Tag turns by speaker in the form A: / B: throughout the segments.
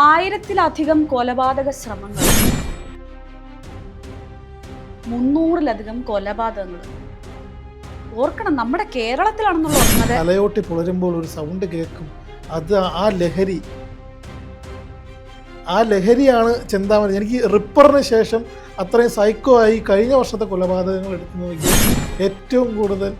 A: ആയിരത്തിലധികം കൊലപാതക ശ്രമങ്ങൾ. മുന്നൂറിലധികം കൊലപാതകങ്ങൾ. ഓർക്കണം നമ്മുടെ കേരളത്തിലാണെന്നുള്ള
B: തലയോട്ടി പുളരുമ്പോൾ ഒരു സൗണ്ട് കേൾക്കും. അത് ആ ലഹരി. ആ ലഹരിയാണ് ചിന്താമണി. എനിക്ക് റിപ്പറിന് ശേഷം അത്രയും സൈക്കോ ആയി കഴിഞ്ഞ വർഷത്തെ കൊലപാതകങ്ങൾ നോക്കി ഏറ്റവും കൂടുതൽ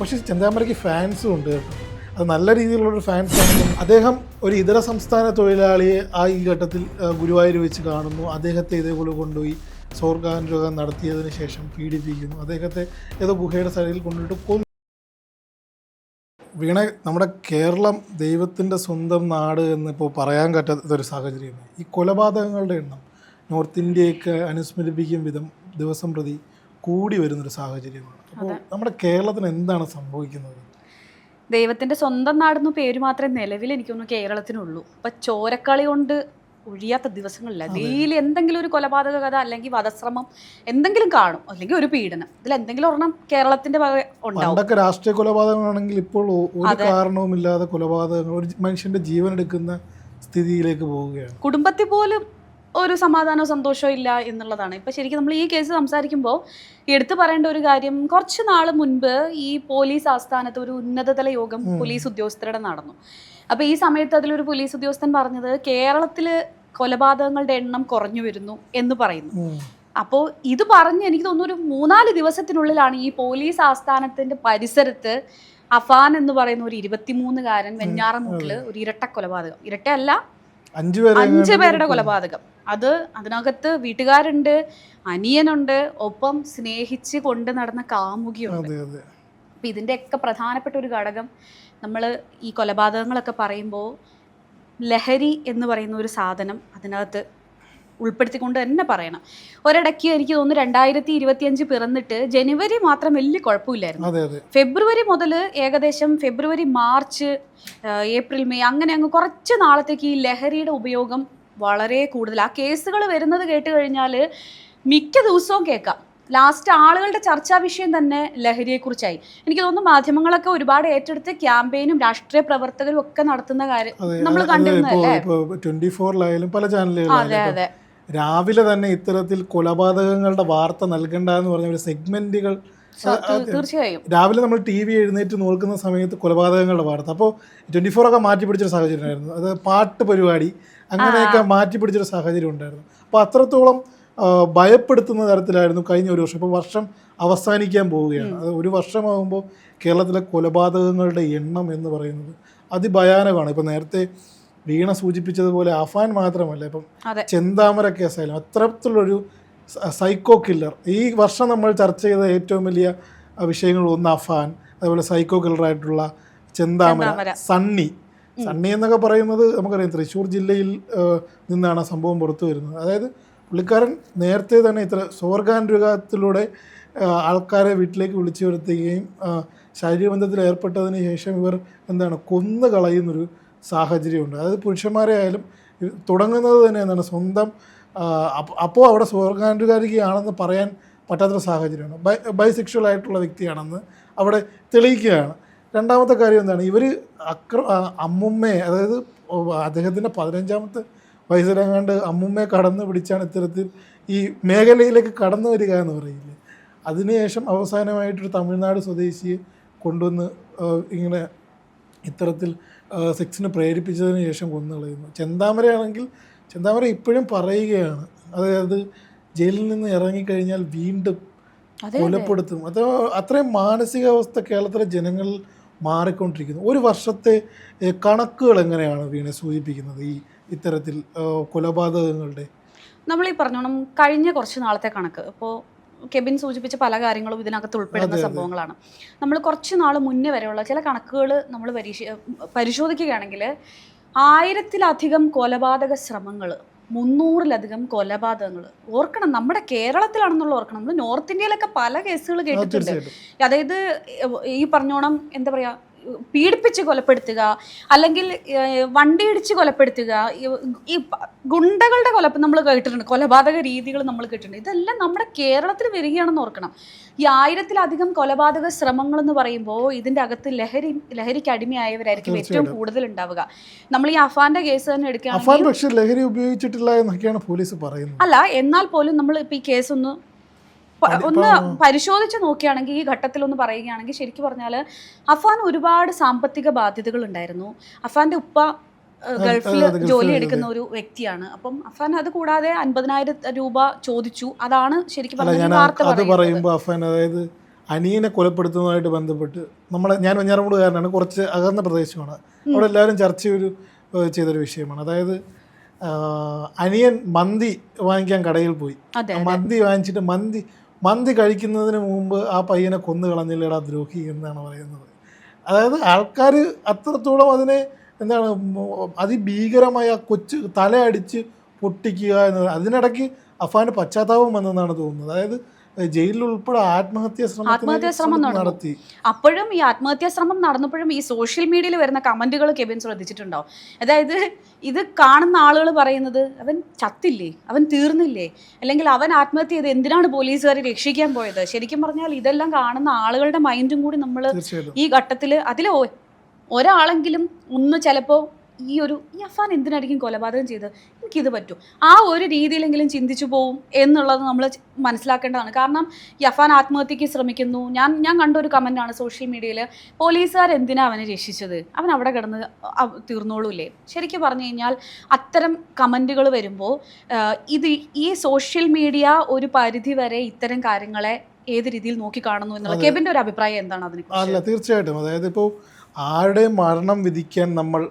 B: പക്ഷേ ചിന്താമണിക്ക് ഫാൻസും ഉണ്ട് കേട്ടോ. അത് നല്ല രീതിയിലുള്ളൊരു ഫാൻസ് ആണെന്നും അദ്ദേഹം ഒരു ഇതര സംസ്ഥാന തൊഴിലാളിയെ ആ ഈ ഘട്ടത്തിൽ ഗുരുവായൂർ വെച്ച് കാണുന്നു. അദ്ദേഹത്തെ ഇതേപോലെ കൊണ്ടുപോയി സ്വർഗാനുരോഗം നടത്തിയതിന് ശേഷം പീഡിപ്പിക്കുന്നു. അദ്ദേഹത്തെ ഏതോ ഗുഹയുടെ സൈഡിൽ കൊണ്ടുപോയിട്ട് കൊന്നു. വീണ നമ്മുടെ കേരളം ദൈവത്തിന്റെ സ്വന്തം നാട് എന്നിപ്പോൾ പറയാൻ പറ്റാത്തൊരു സാഹചര്യമാണ്. ഈ കൊലപാതകങ്ങളുടെ എണ്ണം നോർത്ത് ഇന്ത്യയൊക്കെ അനുസ്മരിപ്പിക്കും വിധം ദിവസം പ്രതി കൂടി വരുന്നൊരു സാഹചര്യമാണ്. അപ്പോൾ നമ്മുടെ കേരളത്തിന് എന്താണ് സംഭവിക്കുന്നത്?
A: ദൈവത്തിന്റെ സ്വന്തം നാടെന്ന് പേര് മാത്രമേ നിലവിൽ എനിക്കൊന്ന് കേരളത്തിനുള്ളൂ. അപ്പൊ ചോരക്കളി കൊണ്ട് ഒഴിയാത്ത ദിവസങ്ങളില്ല. ഡെയിലി എന്തെങ്കിലും ഒരു കൊലപാതക കഥ അല്ലെങ്കിൽ വധശ്രമം എന്തെങ്കിലും കാണും. അല്ലെങ്കിൽ ഒരു പീഡനം. ഇതിൽ എന്തെങ്കിലും ഒരെണ്ണം കേരളത്തിന്റെ
B: പണ്ടൊക്കെ രാഷ്ട്രീയ കൊലപാതകമാണെങ്കിൽ ഇപ്പോൾ ഒരു കാരണവുമില്ലാതെ കൊലപാതകങ്ങൾ ഒരു മനുഷ്യന്റെ ജീവൻ എടുക്കുന്ന സ്ഥിതിയിലേക്ക് പോവുകയാണ്.
A: കുടുംബത്തിൽ പോലും ഒരു സമാധാനവും സന്തോഷവും ഇല്ല എന്നുള്ളതാണ്. ഇപ്പം ശരിക്കും നമ്മൾ ഈ കേസ് സംസാരിക്കുമ്പോൾ എടുത്തു പറയേണ്ട ഒരു കാര്യം കുറച്ച് നാൾ മുൻപ് ഈ പോലീസ് ആസ്ഥാനത്ത് ഒരു ഉന്നതതല യോഗം പോലീസ് ഉദ്യോഗസ്ഥരുടെ നടന്നു. അപ്പോൾ ഈ സമയത്ത് അതിലൊരു പോലീസ് ഉദ്യോഗസ്ഥൻ പറഞ്ഞത് കേരളത്തിൽ കൊലപാതകങ്ങളുടെ എണ്ണം കുറഞ്ഞു വരുന്നു എന്ന് പറയുന്നു. അപ്പോൾ ഇത് പറഞ്ഞ് എനിക്ക് തോന്നുന്നു ഒരു മൂന്നാൽ ദിവസത്തിനുള്ളിലാണ് ഈ പോലീസ് ആസ്ഥാനത്തിന്റെ പരിസരത്ത് അഫാൻ എന്ന് പറയുന്ന ഒരു ഇരുപത്തിമൂന്നുകാരൻ വെഞ്ഞാറമൂട്ടിൽ ഒരു ഇരട്ട കൊലപാതകം ഇരട്ടയല്ല
B: അഞ്ചു
A: അഞ്ച് പേരുടെ കൊലപാതകം. അത് അതിനകത്ത് വീട്ടുകാരുണ്ട് അനിയനുണ്ട് ഒപ്പം സ്നേഹിച്ച് കൊണ്ട് നടന്ന കാമുകിയുണ്ട്. അപ്പം ഇതിന്റെയൊക്കെ പ്രധാനപ്പെട്ട ഒരു ഘടകം നമ്മൾ ഈ കൊലപാതകങ്ങളൊക്കെ പറയുമ്പോൾ ലഹരി എന്ന് പറയുന്ന ഒരു സാധനം അതിനകത്ത് ഉൾപ്പെടുത്തിക്കൊണ്ട് തന്നെ പറയണം. ഒരിടയ്ക്ക് എനിക്ക് തോന്നുന്നു രണ്ടായിരത്തി ഇരുപത്തിയഞ്ച് പിറന്നിട്ട് ജനുവരി മാത്രം വലിയ കുഴപ്പമില്ലായിരുന്നു. ഫെബ്രുവരി മുതൽ ഏകദേശം ഫെബ്രുവരി മാർച്ച് ഏപ്രിൽ മെയ് അങ്ങനെ അങ്ങ് കുറച്ച് നാളത്തേക്ക് ഈ ലഹരിയുടെ ഉപയോഗം വളരെ കൂടുതൽ. ആ കേസുകൾ വരുന്നത് കേട്ട് കഴിഞ്ഞാൽ മിക്ക ദിവസവും കേൾക്കാം. ലാസ്റ്റ് ആളുകളുടെ ചർച്ചാ വിഷയം തന്നെ ലഹരിയെക്കുറിച്ചായി. എനിക്ക് തോന്നുന്നു മാധ്യമങ്ങളൊക്കെ ഒരുപാട് ഏറ്റെടുത്ത് ക്യാമ്പയിനും രാഷ്ട്രീയ പ്രവർത്തകരും ഒക്കെ നടത്തുന്ന കാര്യം നമ്മൾ
B: കണ്ടിരുന്നു
A: അല്ലേ
B: ഇപ്പോൾ ഇപ്പോൾ ട്വന്റി ഫോറിലായാലും പല
A: അതെ അതെ
B: ഇപ്പം രാവിലെ തന്നെ ഇത്തരത്തിൽ കൊലപാതകങ്ങളുടെ വാർത്ത നൽകണ്ട എന്ന് പറഞ്ഞ ഒരു സെഗ്മെന്റുകൾ
A: തീർച്ചയായും.
B: രാവിലെ നമ്മൾ ടി വി എഴുന്നേറ്റ് നോക്കുന്ന സമയത്ത് കൊലപാതകങ്ങളുടെ വാർത്ത. അപ്പോൾ ട്വന്റി ഫോർ ഒക്കെ മാറ്റി പിടിച്ചൊരു സാഹചര്യമായിരുന്നു അത് പാട്ട് പരിപാടി അങ്ങനെയൊക്കെ മാറ്റി പിടിച്ചൊരു സാഹചര്യം ഉണ്ടായിരുന്നു. അപ്പോൾ അത്രത്തോളം ഭയപ്പെടുത്തുന്ന തരത്തിലായിരുന്നു കഴിഞ്ഞ ഒരു വർഷം. ഇപ്പോൾ വർഷം അവസാനിക്കാൻ പോവുകയാണ്. അത് ഒരു വർഷമാകുമ്പോൾ കേരളത്തിലെ കൊലപാതകങ്ങളുടെ എണ്ണം എന്ന് പറയുന്നത് അതിഭയാനകമാണ്. ഇപ്പോൾ നേരത്തെ വീണ സൂചിപ്പിച്ചതുപോലെ ആഫാൻ മാത്രമല്ല ഇപ്പം ചെന്താമര കേസായാലും അത്തരത്തിലുള്ളൊരു സൈക്കോ കില്ലർ ഈ വർഷം നമ്മൾ ചർച്ച ചെയ്ത ഏറ്റവും വലിയ വിഷയങ്ങൾ ഒന്ന് അഫാൻ അതുപോലെ സൈക്കോ കില്ലറായിട്ടുള്ള ചെന്താമര
A: ചെന്താമര.
B: സണ്ണി. സണ്ണി എന്നൊക്കെ പറയുന്നത് നമുക്കറിയാം തൃശ്ശൂർ ജില്ലയിൽ നിന്നാണ് ആ സംഭവം പുറത്തു വരുന്നത്. അതായത് പുള്ളിക്കാരൻ നേരത്തെ തന്നെ ഇത്ര സ്വർഗാനുരൂപത്തിലൂടെ ആൾക്കാരെ വീട്ടിലേക്ക് വിളിച്ചു വരുത്തുകയും ശാരീരിക ശാരീരബന്ധത്തിൽ ഏർപ്പെട്ടതിന് ശേഷം ഇവർ എന്താണ് കൊന്നു കളയുന്നൊരു സാഹചര്യമുണ്ട്. അതായത് പുരുഷന്മാരെ ആയാലും തുടങ്ങുന്നത് തന്നെ എന്താണ് സ്വന്തം അപ്പോൾ അവിടെ സ്വർഗാനുകാരികയാണെന്ന് പറയാൻ പറ്റാത്തൊരു സാഹചര്യമാണ്. ബൈ ബൈസെക്ഷൽ ആയിട്ടുള്ള വ്യക്തിയാണെന്ന് അവിടെ തെളിയിക്കുകയാണ്. രണ്ടാമത്തെ കാര്യം എന്താണ്? ഇവർ അക്ര അമ്മുമ്മയെ അതായത് അദ്ദേഹത്തിന്റെ പതിനഞ്ചാമത്തെ വയസ്സിലെങ്ങാണ്ട് അമ്മുമ്മയെ കടന്നു പിടിച്ചാണ് ഇത്തരത്തിൽ ഈ മേഖലയിലേക്ക് കടന്നു വരിക എന്ന് പറയില്ലേ അതിനുശേഷം അവസാനമായിട്ടൊരു തമിഴ്നാട് സ്വദേശിയെ കൊണ്ടുവന്ന് ഇങ്ങനെ ഇത്തരത്തിൽ സെക്സിന് പ്രേരിപ്പിച്ചതിന് ശേഷം കൊന്നു കളയുന്നു ചെന്താമരയാണെങ്കിൽ ചെന്താമര ഇപ്പോഴും പറയുകയാണ്. അതായത് ജയിലിൽ നിന്ന് ഇറങ്ങിക്കഴിഞ്ഞാൽ വീണ്ടും കൊലപ്പെടുത്തും. അത് അത്രയും മാനസികാവസ്ഥ കേരളത്തിലെ ജനങ്ങളിൽ മാറിക്കൊണ്ടിരിക്കുന്നു. ഒരു വർഷത്തെ കണക്കുകൾ എങ്ങനെയാണ് വീണെ സൂചിപ്പിക്കുന്നത് ഈ ഇത്തരത്തിൽ കൊലപാതകങ്ങളുടെ?
A: നമ്മൾ ഈ പറഞ്ഞോണം കഴിഞ്ഞ കുറച്ച് നാളത്തെ കണക്ക്. ഇപ്പോൾ കെബിൻ സൂചിപ്പിച്ച പല കാര്യങ്ങളും ഇതിനകത്ത് ഉൾപ്പെടുന്ന. സംഭവങ്ങളാണ്. നമ്മൾ കുറച്ച് നാൾ മുന്നേ വരെയുള്ള ചില കണക്കുകൾ നമ്മൾ പരീക്ഷ പരിശോധിക്കുകയാണെങ്കിൽ ആയിരത്തിലധികം കൊലപാതക ശ്രമങ്ങൾ മുന്നൂറിലധികം കൊലപാതകങ്ങൾ ഓർക്കണം നമ്മുടെ കേരളത്തിലാണെന്നുള്ള ഓർക്കണം. നമ്മൾ നോർത്ത് ഇന്ത്യയിലൊക്കെ പല കേസുകൾ കേട്ടിട്ടുണ്ട്. അതായത് ഈ പറഞ്ഞോണം എന്താ പറയാ പീഡിപ്പിച്ച് കൊലപ്പെടുത്തുക അല്ലെങ്കിൽ വണ്ടി വണ്ടിയിടിച്ച് കൊലപ്പെടുത്തുക ഈ- ഗുണ്ടകളുടെ കൊല നമ്മൾ കേട്ടിട്ടുണ്ട് കൊലപാതക രീതികൾ നമ്മൾ കേട്ടിട്ടുണ്ട്. ഇതെല്ലാം നമ്മുടെ കേരളത്തിൽ വരികയാണെന്ന് ഓർക്കണം. ഈ ആയിരത്തിലധികം കൊലപാതക ശ്രമങ്ങൾ എന്ന് പറയുമ്പോൾ ഇതിന്റെ അകത്ത് ലഹരി ലഹരിക്ക് അടിമയായവരായിരിക്കും ഏറ്റവും കൂടുതൽ ഉണ്ടാവുക നമ്മൾ ഈ അഫാന്റെ കേസ് തന്നെ എടുക്കുകയാണെങ്കിൽ
B: ലഹരി ഉപയോഗിച്ചിട്ടില്ല എന്നൊക്കെയാണ് പോലീസ് പറയുന്നത്.
A: അല്ല എന്നാൽ പോലും നമ്മൾ ഇപ്പൊ ഈ കേസ് ഒന്ന് ഒന്ന് പരിശോധിച്ച് നോക്കുകയാണെങ്കിൽ ഈ ഘട്ടത്തിൽ ഒന്ന് പറയുകയാണെങ്കിൽ ശരിക്കും പറഞ്ഞാൽ അഫാൻ ഒരുപാട് സാമ്പത്തിക ബാധ്യതകൾ ഉണ്ടായിരുന്നു. അഫാന്റെ ഉപ്പ ഗൾഫിൽ ജോലി. എടുക്കുന്ന ഒരു വ്യക്തിയാണ്. അപ്പം അഫാൻ അത് കൂടാതെ അൻപതിനായിരം രൂപ ചോദിച്ചു. അതാണ് ശരിക്കും
B: അത് പറയുമ്പോൾ അഫാൻ അതായത് അനിയനെ കൊലപ്പെടുത്തുന്നതുമായിട്ട് ബന്ധപ്പെട്ട് നമ്മളെ ഞാൻ വെഞ്ഞാറമൂടുകാരനാണ് കുറച്ച് അകന്ന പ്രദേശമാണ്. അവിടെ എല്ലാവരും ചർച്ച ഒരു ചെയ്തൊരു വിഷയമാണ്. അതായത് അനിയൻ മന്തി വാങ്ങിക്കാൻ കടയിൽ പോയി. മന്തി വാങ്ങിച്ചിട്ട് മന്തി മന്തി കഴിക്കുന്നതിന് മുമ്പ് ആ പയ്യനെ കൊന്നു കളഞ്ഞില്ലേടാ ദ്രോഹി എന്നാണ് പറയുന്നത്. അതായത് ആൾക്കാർ അത്രത്തോളം അതിനെ എന്താണ് അതിഭീകരമായ കൊച്ചു തലയടിച്ച് പൊട്ടിക്കുക എന്നത് അതിനിടയ്ക്ക് അഫാന് പശ്ചാത്താപം വന്നെന്നാണ് തോന്നുന്നത്. അതായത് ജയിലിൽ ഉൾപ്പെടെ ആത്മഹത്യാ
A: ആത്മഹത്യാ ശ്രമം
B: നടത്തി.
A: അപ്പോഴും ഈ ആത്മഹത്യാ ശ്രമം നടന്നപ്പോഴും ഈ സോഷ്യൽ മീഡിയയിൽ വരുന്ന കമന്റുകൾ കെബിൻ ശ്രദ്ധിച്ചിട്ടുണ്ടോ അതായത് ഇത് കാണുന്ന ആളുകൾ പറയുന്നത് അവൻ ചത്തില്ലേ? അവൻ തീർന്നില്ലേ? അല്ലെങ്കിൽ അവൻ ആത്മഹത്യ ചെയ്ത് എന്തിനാണ് പോലീസുകാരെ രക്ഷിക്കാൻ പോയത്? ശരിക്കും പറഞ്ഞാൽ ഇതെല്ലാം കാണുന്ന ആളുകളുടെ മൈൻഡും കൂടി നമ്മൾ ഈ ഘട്ടത്തിൽ അതിൽ ഒരാളെങ്കിലും ഒന്ന് ചിലപ്പോൾ ഈ ഒരു ഈ അഫാൻ എന്തിനായിരിക്കും കൊലപാതകം ചെയ്തത്? എനിക്കിത് പറ്റും. ആ ഒരു രീതിയിലെങ്കിലും ചിന്തിച്ചു പോവും എന്നുള്ളത് നമ്മൾ മനസ്സിലാക്കേണ്ടതാണ്. കാരണം യഫാൻ അഫാൻ ആത്മഹത്യക്ക് ശ്രമിക്കുന്നു. ഞാൻ ഞാൻ കണ്ട ഒരു കമന്റാണ് സോഷ്യൽ മീഡിയയിൽ പോലീസുകാർ എന്തിനാ അവനെ രക്ഷിച്ചത്? അവൻ അവിടെ കിടന്ന് തീർന്നോളൂല്ലേ? ശരിക്കും പറഞ്ഞു കഴിഞ്ഞാൽ അത്തരം കമന്റുകൾ വരുമ്പോൾ ഇത് ഈ സോഷ്യൽ മീഡിയ ഒരു പരിധി വരെ ഇത്തരം കാര്യങ്ങളെ ഏത് രീതിയിൽ നോക്കി കാണുന്നു എന്നുള്ള കെബിന്റെ ഒരു അഭിപ്രായം എന്താണ് അതിനെ
B: അല്ല തീർച്ചയായിട്ടും. അതായത് ഇപ്പോൾ ആരുടെയും മരണം വിധിക്കാൻ നമ്മൾ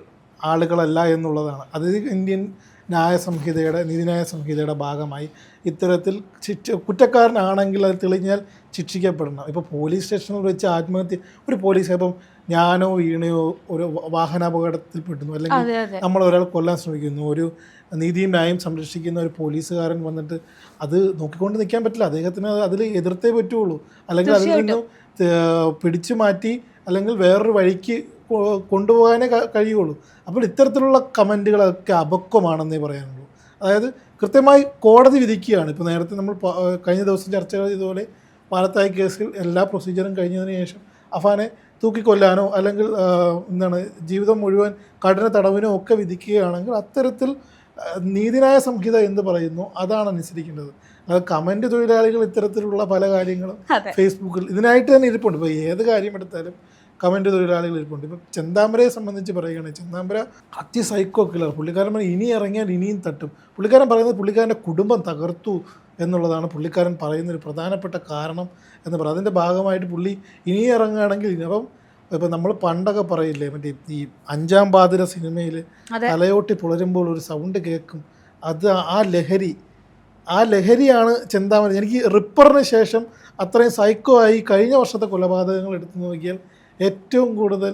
B: ആളുകളല്ല എന്നുള്ളതാണ്. അത് ഇന്ത്യൻ ന്യായ സംഹിതയുടെ നീതിന്യായ സംഹിതയുടെ ഭാഗമായി ഇത്തരത്തിൽ ശിക്ഷ കുറ്റക്കാരനാണെങ്കിൽ അത് തെളിഞ്ഞാൽ ശിക്ഷിക്കപ്പെടണം. ഇപ്പോൾ പോലീസ് സ്റ്റേഷനിൽ വെച്ച് ആത്മഹത്യ ഒരു പോലീസ് ഇപ്പം ഞാനോ വീണയോ ഒരു വാഹനാപകടത്തിൽ പെട്ടുന്നു അല്ലെങ്കിൽ നമ്മൾ ഒരാൾ കൊല്ലാൻ ശ്രമിക്കുന്നു. ഒരു നീതിയും ന്യായം സംരക്ഷിക്കുന്ന ഒരു പോലീസുകാരൻ വന്നിട്ട് അത് നോക്കിക്കൊണ്ട് നിൽക്കാൻ പറ്റില്ല. അദ്ദേഹത്തിന് അതിൽ എതിർത്തേ പറ്റുള്ളൂ. അല്ലെങ്കിൽ അതിൽ നിന്നും പിടിച്ചു മാറ്റി അല്ലെങ്കിൽ വേറൊരു വഴിക്ക് കൊണ്ടുപോകാനേ കഴിയുള്ളൂ. അപ്പോൾ ഇത്തരത്തിലുള്ള കമന്റുകളൊക്കെ അപക്വമാണെന്നേ പറയാനുള്ളൂ. അതായത് കൃത്യമായി കോടതി വിധിക്കുകയാണ്. ഇപ്പോൾ നേരത്തെ നമ്മൾ കഴിഞ്ഞ ദിവസം ചർച്ച ചെയ്തതുപോലെ പാലത്തായി കേസിൽ എല്ലാ പ്രൊസീജിയറും കഴിഞ്ഞതിന് ശേഷം അഫാനെ തൂക്കിക്കൊല്ലാനോ അല്ലെങ്കിൽ എന്താണ് ജീവിതം മുഴുവൻ കഠിന തടവിനോ ഒക്കെ വിധിക്കുകയാണെങ്കിൽ അത്തരത്തിൽ നീതിനായ നീതിന്യായ സംഹിത എന്ന് പറയുന്നു. അതാണ് അനുസരിക്കേണ്ടത്. അത് കമന്റ് തൊഴിലാളികൾ ഇത്തരത്തിലുള്ള പല കാര്യങ്ങളും ഫേസ്ബുക്കിൽ ഇതിനായിട്ട് തന്നെ ഇരിപ്പുണ്ട്. ഇപ്പോൾ ഏത് കാര്യം എടുത്താലും കമന്റ് തൊഴിലാളികൾ ഇരിപ്പുണ്ട്. ഇപ്പം ചെന്താമരയെ സംബന്ധിച്ച് പറയുകയാണെങ്കിൽ ചെന്താമര അതി സൈക്കോ കില്ലർ പുള്ളിക്കാരൻ പറഞ്ഞാൽ ഇനി ഇറങ്ങിയാൽ ഇനിയും തട്ടും. പുള്ളിക്കാരൻ പറയുന്നത് പുള്ളിക്കാരന്റെ കുടുംബം തകർത്തു എന്നുള്ളതാണ് പുള്ളിക്കാരൻ പറയുന്ന ഒരു പ്രധാനപ്പെട്ട കാരണം എന്ന് പറയുന്നത്. അതിന്റെ ഭാഗമായിട്ട് പുള്ളി ഇനി ഇറങ്ങുകയാണെങ്കിൽ ഇനി അപ്പം ഇപ്പം നമ്മൾ പണ്ടൊക്കെ പറയില്ലേ മറ്റേ ഈ അഞ്ചാം പാതിര സിനിമയിൽ. തലയോട്ടി പുളരുമ്പോൾ ഒരു സൗണ്ട് കേൾക്കും. അത് ആ ലഹരി ആ ലഹരിയാണ് ചെന്താമര. എനിക്ക് റിപ്പറിന് ശേഷം അത്രയും സൈക്കോ ആയി കഴിഞ്ഞ വർഷത്തെ കൊലപാതകങ്ങൾ എടുത്തു നോക്കിയാൽ ഏറ്റവും കൂടുതൽ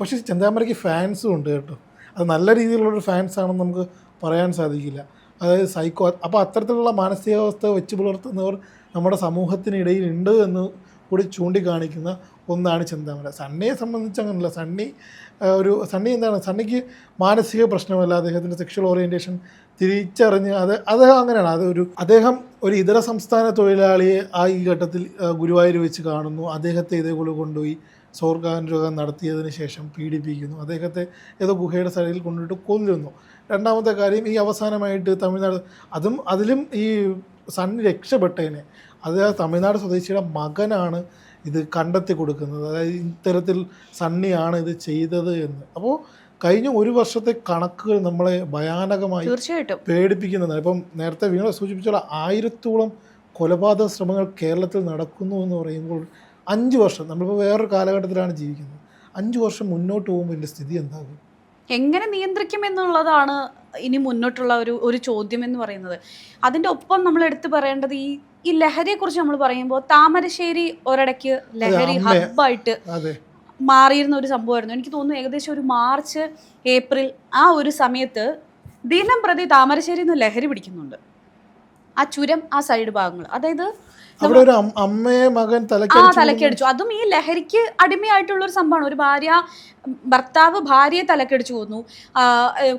B: പക്ഷേ ചെന്താമരയ്ക്ക് ഫാൻസും ഉണ്ട് കേട്ടോ. അത് നല്ല രീതിയിലുള്ളൊരു ഫാൻസ് ആണെന്ന് നമുക്ക് പറയാൻ സാധിക്കില്ല. അതായത് സൈക്കോ അപ്പോൾ അത്തരത്തിലുള്ള മാനസികാവസ്ഥ വെച്ച് പുലർത്തുന്നവർ നമ്മുടെ സമൂഹത്തിനിടയിൽ ഉണ്ട് എന്ന് കൂടി ചൂണ്ടിക്കാണിക്കുന്ന ഒന്നാണ് ചെന്താമര. സണ്ണിയെ സംബന്ധിച്ച് അങ്ങനെയല്ല സണ്ണി ഒരു സണ്ണി എന്താണ്? സണ്ണിക്ക് മാനസിക പ്രശ്നമല്ല. അദ്ദേഹത്തിന്റെ സെക്ഷൽ ഓറിയന്റേഷൻ തിരിച്ചറിഞ്ഞ് അത് അദ്ദേഹം അങ്ങനെയാണ്. ഒരു അദ്ദേഹം ഒരു ഇതര സംസ്ഥാന തൊഴിലാളിയെ ആ ഈ ഘട്ടത്തിൽ ഗുരുവായൂർ വെച്ച് കാണുന്നു. അദ്ദേഹത്തെ ഇതേപോലെ കൊണ്ടുപോയി. സ്വർഗാനുരോഗം നടത്തിയതിന് ശേഷം പീഡിപ്പിക്കുന്നു. അദ്ദേഹത്തെ ഏതോ ഗുഹയുടെ സൈഡിൽ കൊണ്ടിട്ട് കൊല്ലുന്നു. രണ്ടാമത്തെ കാര്യം ഈ അവസാനമായിട്ട് തമിഴ്നാട് അതും അതിലും ഈ സൺ രക്ഷപ്പെട്ടതിനെ അത് തമിഴ്നാട് സ്വദേശിയുടെ മകനാണ് ഇത് കണ്ടെത്തി കൊടുക്കുന്നത്. അതായത് ഇത്തരത്തിൽ സണ്ണിയാണ് ഇത് ചെയ്തത് എന്ന്. അപ്പോൾ കഴിഞ്ഞ ഒരു വർഷത്തെ കണക്കുകൾ നമ്മളെ ഭയാനകമായി
A: തീർച്ചയായിട്ടും.
B: പേടിപ്പിക്കുന്നതാണ് ഇപ്പം നേരത്തെ വീണ സൂചിപ്പിച്ചുള്ള ആയിരത്തോളം കൊലപാതക ശ്രമങ്ങൾ കേരളത്തിൽ നടക്കുന്നു എന്ന് പറയുമ്പോൾ അഞ്ച് വർഷം നമ്മളിപ്പോൾ വേറൊരു കാലഘട്ടത്തിലാണ് ജീവിക്കുന്നത്. അഞ്ച് വർഷം മുന്നോട്ട് പോകുമ്പോൾ എന്റെ സ്ഥിതി എന്താകും?
A: എങ്ങനെ നിയന്ത്രിക്കും എന്നുള്ളതാണ് ഇനി മുന്നോട്ടുള്ള ഒരു ഒരു ചോദ്യം എന്ന് പറയുന്നത്. അതിന്റെ ഒപ്പം നമ്മൾ എടുത്തു പറയേണ്ടത് ഈ ഈ ലഹരിയെക്കുറിച്ച് നമ്മൾ പറയുമ്പോൾ താമരശ്ശേരി ഒരിടയ്ക്ക് ലഹരി
B: ഹബായിട്ട്
A: ഹബ്ബായിട്ട് മാറിയിരുന്ന ഒരു സംഭവമായിരുന്നു. എനിക്ക് തോന്നുന്നു ഏകദേശം ഒരു മാർച്ച് ഏപ്രിൽ ആ ഒരു സമയത്ത് ദിനം പ്രതി താമരശ്ശേരിയിൽ നിന്ന് ലഹരി പിടിക്കുന്നുണ്ട്. ആ ചുരം ആ സൈഡ് ഭാഗങ്ങൾ. അതായത്
B: അവിടെ ഒരു അമ്മയെ മകൻ
A: ആ
B: തലക്കടിച്ചു.
A: അതും ഈ ലഹരിക്ക് അടിമയായിട്ടുള്ള ഒരു സംഭവമാണ്. ഒരു ഭാര്യ ഭർത്താവ് ഭാര്യയെ തലക്കടിച്ചു കൊന്നു.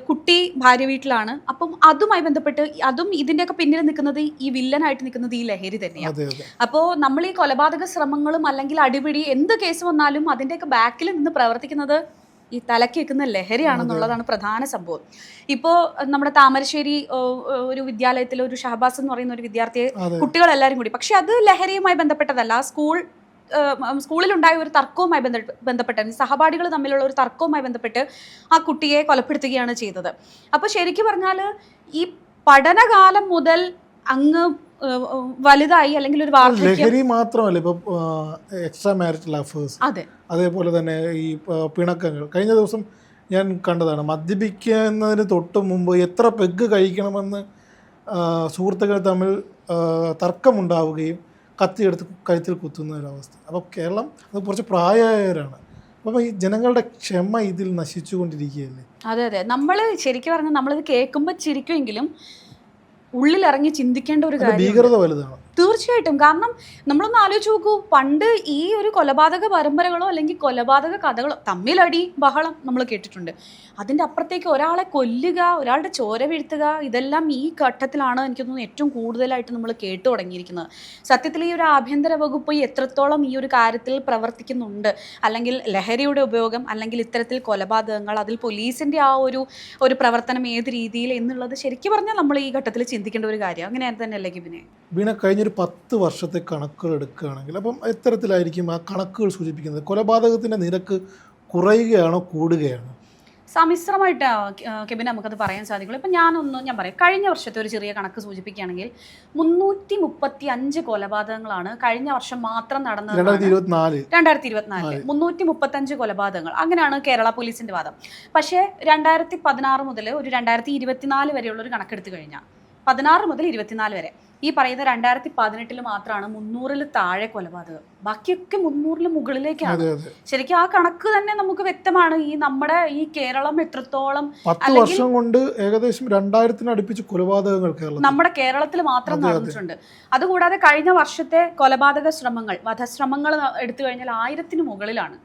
A: കുട്ടി ഭാര്യ വീട്ടിലാണ്. അപ്പം അതുമായി ബന്ധപ്പെട്ട് അതും ഇതിന്റെയൊക്കെ പിന്നിൽ നിൽക്കുന്നത് ഈ വില്ലനായിട്ട് നിൽക്കുന്നത് ഈ ലഹരി തന്നെയാണ് അപ്പോൾ നമ്മൾ ഈ കൊലപാതക ശ്രമങ്ങളും അല്ലെങ്കിൽ അടിപിടി എന്ത് കേസ് വന്നാലും അതിന്റെയൊക്കെ ബാക്കിൽ നിന്ന് പ്രവർത്തിക്കുന്നത് ഈ തലക്കേക്കുന്ന ലഹരിയാണെന്നുള്ളതാണ് പ്രധാന സംഭവം. ഇപ്പോൾ നമ്മുടെ താമരശ്ശേരി ഒരു വിദ്യാലയത്തിലെ ഒരു ഷഹബാസ് എന്ന് പറയുന്ന ഒരു വിദ്യാർത്ഥിയെ
B: കുട്ടികളെല്ലാരും
A: കുട്ടികളെല്ലാവരും കൂടി പക്ഷെ അത് ലഹരിയുമായി ബന്ധപ്പെട്ടതല്ല. ആ സ്കൂൾ സ്കൂളിലുണ്ടായ ഒരു തർക്കവുമായി ബന്ധ ബന്ധപ്പെട്ടാണ് സഹപാഠികൾ തമ്മിലുള്ള ഒരു തർക്കവുമായി ബന്ധപ്പെട്ട് ആ കുട്ടിയെ കൊലപ്പെടുത്തുകയാണ് ചെയ്തത്. അപ്പോൾ ശരിക്കും പറഞ്ഞാൽ ഈ പഠനകാലം മുതൽ അങ്ങ് വലുതായി അല്ലെങ്കിൽ ഒരു
B: ലഹരി മാത്രമല്ല ഇപ്പൊ എക്സ്ട്രാ മാരിറ്റൽ അഫേഴ്സ്
A: അതെ.
B: അതേപോലെ തന്നെ ഈ പിണക്കങ്ങൾ. കഴിഞ്ഞ ദിവസം ഞാൻ കണ്ടതാണ് മദ്യപിക്കുന്നതിന് തൊട്ട് മുമ്പ് എത്ര പെഗ് കഴിക്കണമെന്ന് സുഹൃത്തുക്കൾ തമ്മിൽ തർക്കമുണ്ടാവുകയും കത്തിയെടുത്ത് കഴുത്തിൽ കുത്തുന്ന ഒരവസ്ഥ അപ്പോൾ കേരളം അത് കുറച്ച് പ്രായമായവരാണ്. അപ്പോൾ ഈ ജനങ്ങളുടെ ക്ഷമ ഇതിൽ നശിച്ചുകൊണ്ടിരിക്കുകയല്ലേ?
A: അതെ അതെ. നമ്മൾ ശരിക്കും പറഞ്ഞാൽ നമ്മളിത് കേൾക്കുമ്പോൾ ചിരിക്കുമെങ്കിലും ഉള്ളിലിറങ്ങി ചിന്തിക്കേണ്ട ഒരു കാര്യം
B: ഭീകരത വലുതാണ്.
A: തീർച്ചയായിട്ടും. കാരണം നമ്മളൊന്ന് ആലോചിച്ച് നോക്കൂ പണ്ട് ഈ ഒരു കൊലപാതക പരമ്പരകളോ അല്ലെങ്കിൽ കൊലപാതക കഥകളോ തമ്മിലടി ബഹളം നമ്മൾ കേട്ടിട്ടുണ്ട്. അതിന്റെ അപ്പുറത്തേക്ക് ഒരാളെ കൊല്ലുക ഒരാളുടെ ചോര വീഴ്ത്തുക ഇതെല്ലാം ഈ ഘട്ടത്തിലാണ് എനിക്ക് തോന്നുന്നു ഏറ്റവും കൂടുതലായിട്ട് നമ്മൾ കേട്ടു തുടങ്ങിയിരിക്കുന്നത്. സത്യത്തിൽ ഈ ഒരു ആഭ്യന്തര വകുപ്പ് എത്രത്തോളം ഈ ഒരു കാര്യത്തിൽ പ്രവർത്തിക്കുന്നുണ്ട് അല്ലെങ്കിൽ ലഹരിയുടെ ഉപയോഗം അല്ലെങ്കിൽ ഇത്തരത്തിൽ കൊലപാതകങ്ങൾ അതിൽ പോലീസിന്റെ ആ ഒരു ഒരു പ്രവർത്തനം ഏത് രീതിയിൽ എന്നുള്ളത് ശരിക്കും പറഞ്ഞാൽ നമ്മൾ ഈ ഘട്ടത്തിൽ ചിന്തിക്കേണ്ട ഒരു കാര്യം. അങ്ങനെ തന്നെയല്ലേ അല്ലെങ്കിൽ
B: വീണ പത്ത് വർഷത്തെ കണക്കുകൾ എടുക്കുകയാണെങ്കിൽ അപ്പം എത്തരത്തിലായിരിക്കും ആ കണക്കുകൾ സൂചിപ്പിക്കുന്നത്? കൊലപാതകത്തിന്റെ നിരക്ക് കുറയുകയാണോ കൂടുകയാണോ?
A: സമ്മിശ്രമായിട്ട് കെബിൻ നമുക്കത് പറയാൻ സാധിക്കുള്ളൂ. ഇപ്പം ഞാനൊന്നും ഞാൻ പറയാം. കഴിഞ്ഞ വർഷത്തെ ഒരു ചെറിയ കണക്ക് സൂചിപ്പിക്കുകയാണെങ്കിൽ മുന്നൂറ്റി മുപ്പത്തി അഞ്ച് കൊലപാതകങ്ങളാണ് കഴിഞ്ഞ വർഷം മാത്രം നടന്നത്
B: രണ്ടായിരത്തി ഇരുപത്തിനാല്
A: മുന്നൂറ്റി മുപ്പത്തഞ്ച് കൊലപാതകങ്ങൾ. അങ്ങനെയാണ് കേരള പോലീസിന്റെ വാദം. പക്ഷേ രണ്ടായിരത്തി പതിനാറ് മുതൽ ഒരു രണ്ടായിരത്തി ഇരുപത്തിനാല് വരെയുള്ള ഒരു കണക്കെടുത്ത് കഴിഞ്ഞാൽ പതിനാറ് മുതൽ ഇരുപത്തിനാല് വരെ. ഈ പറയുന്ന രണ്ടായിരത്തി പതിനെട്ടിൽ മാത്രമാണ് മുന്നൂറിൽ താഴെ കൊലപാതകം. ബാക്കിയൊക്കെ മുന്നൂറിൽ മുകളിലേക്കാണ്. ശരിക്കും ആ കണക്ക് തന്നെ നമുക്ക് വ്യക്തമാണ്. ഈ നമ്മുടെ ഈ കേരളം എത്രത്തോളം
B: പത്ത് വർഷം കൊണ്ട് ഏകദേശം രണ്ടായിരത്തിന് അടുപ്പിച്ച് കൊലപാതകങ്ങൾ
A: നമ്മുടെ കേരളത്തിൽ മാത്രം. നടന്നിട്ടുണ്ട്. അതുകൂടാതെ കഴിഞ്ഞ വർഷത്തെ കൊലപാതക ശ്രമങ്ങൾ വധശ്രമങ്ങൾ എടുത്തു കഴിഞ്ഞാൽ ആയിരത്തിന് മുകളിലാണ്.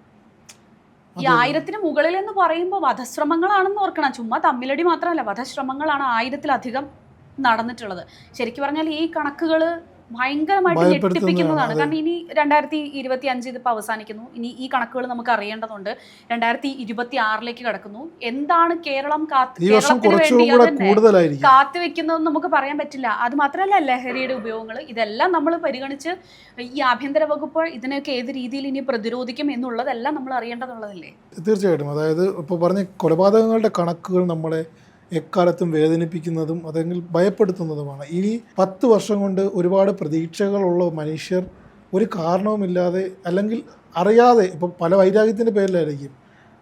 A: ഈ. ആയിരത്തിന് മുകളിൽ എന്ന് പറയുമ്പോൾ വധശ്രമങ്ങളാണെന്ന് ഓർക്കണം. ചുമ്മാ തമ്മിലടി മാത്രമല്ല. വധശ്രമങ്ങളാണ് ആയിരത്തിലധികം നടന്നിട്ടുള്ളത്. ശരിക്കും പറഞ്ഞാൽ ഈ കണക്കുകൾ ഭയങ്കരമായിട്ട് ഞെട്ടിപ്പിക്കുന്നതാണ്. കാരണം ഇനി രണ്ടായിരത്തി ഇരുപത്തി അഞ്ച് ഇതിപ്പോൾ അവസാനിക്കുന്നു. ഇനി ഈ കണക്കുകൾ നമുക്ക് അറിയേണ്ടതുണ്ട്. രണ്ടായിരത്തി ഇരുപത്തി ആറിലേക്ക് കടക്കുന്നു. എന്താണ് കേരളം കേരളത്തിന് വേണ്ടി കാത്തുവെക്കുന്നതെന്ന് നമുക്ക് പറയാൻ പറ്റില്ല. അത് മാത്രമല്ല ലഹരിയുടെ ഉപയോഗങ്ങൾ. ഇതെല്ലാം നമ്മൾ പരിഗണിച്ച് ഈ ആഭ്യന്തര വകുപ്പ് ഇതിനൊക്കെ ഏത് രീതിയിൽ ഇനി പ്രതിരോധിക്കും എന്നുള്ളതെല്ലാം നമ്മൾ അറിയേണ്ടതുള്ളതല്ലേ?
B: തീർച്ചയായിട്ടും. അതായത് ഇപ്പോൾ പറഞ്ഞ കൊലപാതകങ്ങളുടെ കണക്കുകൾ നമ്മളെ എക്കാലത്തും വേദനിപ്പിക്കുന്നതും അതെങ്കിൽ ഭയപ്പെടുത്തുന്നതുമാണ്. ഇനി പത്ത് വർഷം കൊണ്ട് ഒരുപാട് പ്രതീക്ഷകളുള്ള മനുഷ്യർ ഒരു കാരണവുമില്ലാതെ അല്ലെങ്കിൽ അറിയാതെ ഇപ്പോൾ പല വൈരാഗ്യത്തിന്റെ പേരിലായിരിക്കും.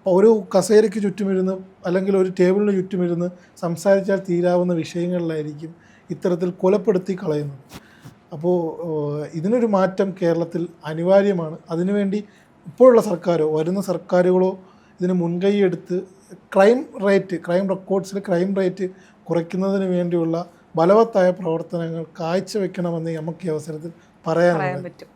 B: ഒരു കസേരയ്ക്ക് ചുറ്റുമിരുന്ന് അല്ലെങ്കിൽ ഒരു ടേബിളിന് ചുറ്റുമിരുന്ന് സംസാരിച്ചാൽ തീരാവുന്ന വിഷയങ്ങളിലായിരിക്കും ഇത്തരത്തിൽ കൊലപ്പെടുത്തി കളയുന്നത്. അപ്പോൾ ഇതിനൊരു മാറ്റം കേരളത്തിൽ അനിവാര്യമാണ്. അതിനുവേണ്ടി ഇപ്പോഴുള്ള സർക്കാരോ വരുന്ന സർക്കാരുകളോ ഇതിന് മുൻകൈയെടുത്ത് ക്രൈം റേറ്റ് ക്രൈം റെക്കോർഡ്സിൽ ക്രൈം റേറ്റ് കുറയ്ക്കുന്നതിന് വേണ്ടിയുള്ള ബലവത്തായ പ്രവർത്തനങ്ങൾ കാഴ്ചവെക്കണമെന്ന് നമുക്ക് ഈ അവസരത്തിൽ
A: പറയാൻ പറ്റും.